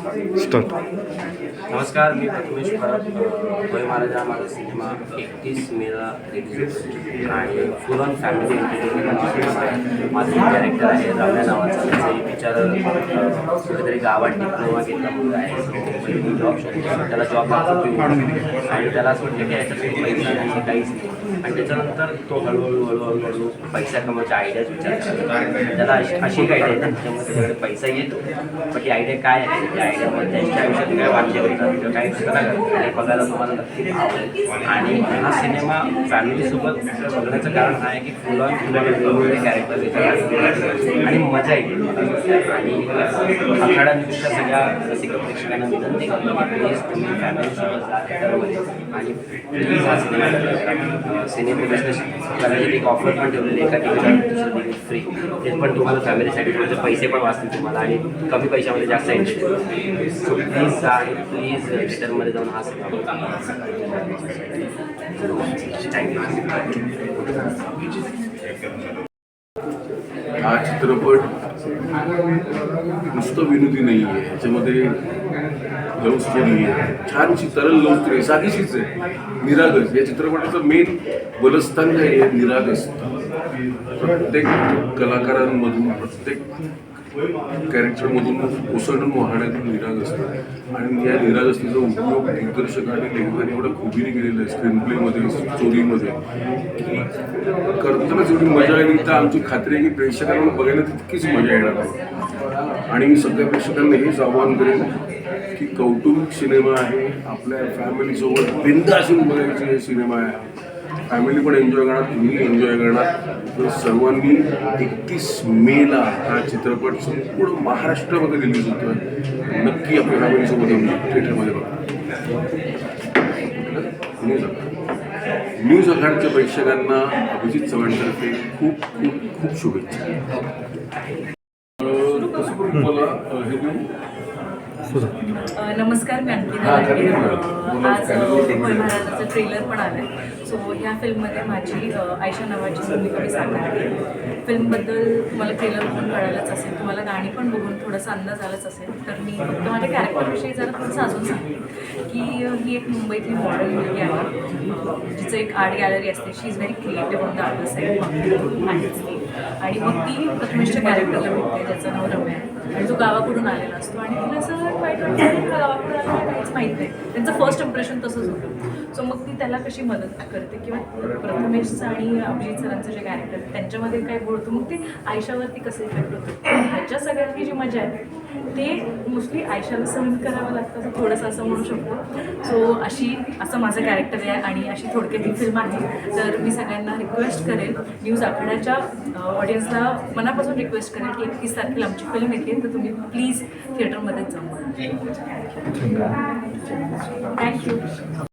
Start नमस्कार मी प्रथमेश परब भोय महाराजा माझा cinema एकतीस मेला रिलीज होतो. आणि full on family entertainment cinema आहे. माझं कॅरेक्टर आहे रम्या नावाचं. त्याचं विचार कुठेतरी गावात डिप्लोमा घेतला मुलगा आहे. जॉब शोधतो. त्याला जॉब आणि त्याला असं वाटतं की याच्यासाठी पैसा नाही काहीच नाही. आणि त्याच्यानंतर तो हळूहळू हळूहळू हळू पैसा कमवायच्या आयडियाज विचार त्याला अशी एक आयडिया येते त्याच्यामध्ये त्याच्याकडे पैसा येतो. पण ती आयडिया काय आहे? त्या आयडियामध्ये त्यांच्या आयुष्यात काय वाक्य करतात काही घटना घडतात हे बघायला तुम्हाला नक्की आवडेल आणि हा सिनेमा फॅमिलीसोबत बघण्याचं कारण हा आहे की फुल फुलं वेगवेगळे कॅरेक्टर येतात आणि मजा येईल आणि आखाडा सगळ्या रसिक प्रेक्षकांना विनंती करतो की प्लीज तुम्ही फॅमिलीसोबत जा theaterमध्ये आणि प्लीज हा सिनेमा सिनेमा बिझनेस एक ऑफर पण ठेवलेली एका तिकीट फ्री ते पण तुम्हाला फॅमिलीसाठी पैसे पण वाचतील तुम्हाला आणि कमी पैशामध्ये जास्त इंटरेस्ट सो प्लीज जा प्लीज थिएटरमध्ये जाऊन हा हा चित्रपट नुसतं विनोदी नाही आहे याच्यामध्ये लव्ह स्टोरी आहे. छानशी तरल लव्ह स्टोरी साधीशीच आहे. निरागस. या चित्रपटाचं मेन बलस्थान काय आहे? निरागस. प्रत्येक कलाकारांमधून प्रत्येक कॅरेक्टरमधून उसळून वाहण्यातून निराग असतो. आणि या निरागसतेचा उपयोग दिग्दर्शक आणि लेखकाने एवढ्या खुबीने केलेला आहे स्क्रीन प्लेमध्ये स्टोरीमध्ये की करताना जेवढी मजा आली. तर आमची खात्री आहे की प्रेक्षकांना बघायला तितकीच मजा येणार आहे. आणि मी सगळ्या प्रेक्षकांना हेच आव्हान करेन की कौटुंबिक सिनेमा आहे. आपल्या फॅमिलीसोबत बिंदासून बघायचे हे सिनेमा आहे. फॅमिली पण एन्जॉय करणार तुम्ही एन्जॉय करणार. तर सर्वांनी एकतीस मेला हा चित्रपट संपूर्ण महाराष्ट्रामध्ये रिलीज होतोय. नक्की आपल्या फॅमिलीसोबत येऊन थिएटरमध्ये बघा. न्यूज अखाड न्यूज अखाडच्या प्रेक्षकांना अभिजित चव्हाणतर्फे खूप खूप खूप शुभेच्छा. मला हे देऊ? नमस्कार मी अंकिता आज महाराजाचं ट्रेलर पण आलंय सो ह्या फिल्ममध्ये माझी आयशा नावाची भूमिका मी साकारणार आहे. फिल्मबद्दल तुम्हाला ट्रेलर बघून कळालंच असेल. तुम्हाला गाणी पण बघून थोडासा अंदाज आलाच असेल. तर मी फक्त माझ्या कॅरेक्टरविषयी जरा थोडंसं अजून सांगते. की ही एक मुंबईतली मॉडेल मुलगी आहे. जिचं एक आर्ट गॅलरी असते. She is very creative on the other side आणि मग ती प्रथमेशच्या कॅरेक्टरला भेटते त्याचं नाव रम्या आहे. आणि तो गावाकडून आलेला असतो. आणि तिला असं वाईट वाटतं गावाकडून आलेला काहीच माहीत नाही. त्यांचं फर्स्ट इम्प्रेशन तसंच होतं. सो मग ती त्याला कशी मदत करते किंवा प्रथमेशचं आणि अभिजित सरांचं जे कॅरेक्टर त्यांच्यामध्ये काय बोलतो मग ते आयशावरती कसं इफेक्ट होतं? ह्याच्या सगळ्यातली जी मजा आहे ते मोस्टली आयशाला सहन करावं लागतं असं थोडंसं असं म्हणू शकतो. सो अशी असं माझं कॅरेक्टर आहे आणि अशी थोडक्यात ही फिल्म आहे. तर मी सगळ्यांना रिक्वेस्ट करेन न्यूज आखाड्याच्या ऑडियन्सला मनापासून रिक्वेस्ट करेन की एकतीस तारखेला आमची फिल्म येते तर तुम्ही प्लीज थिएटरमध्येच जाऊ थँक्यू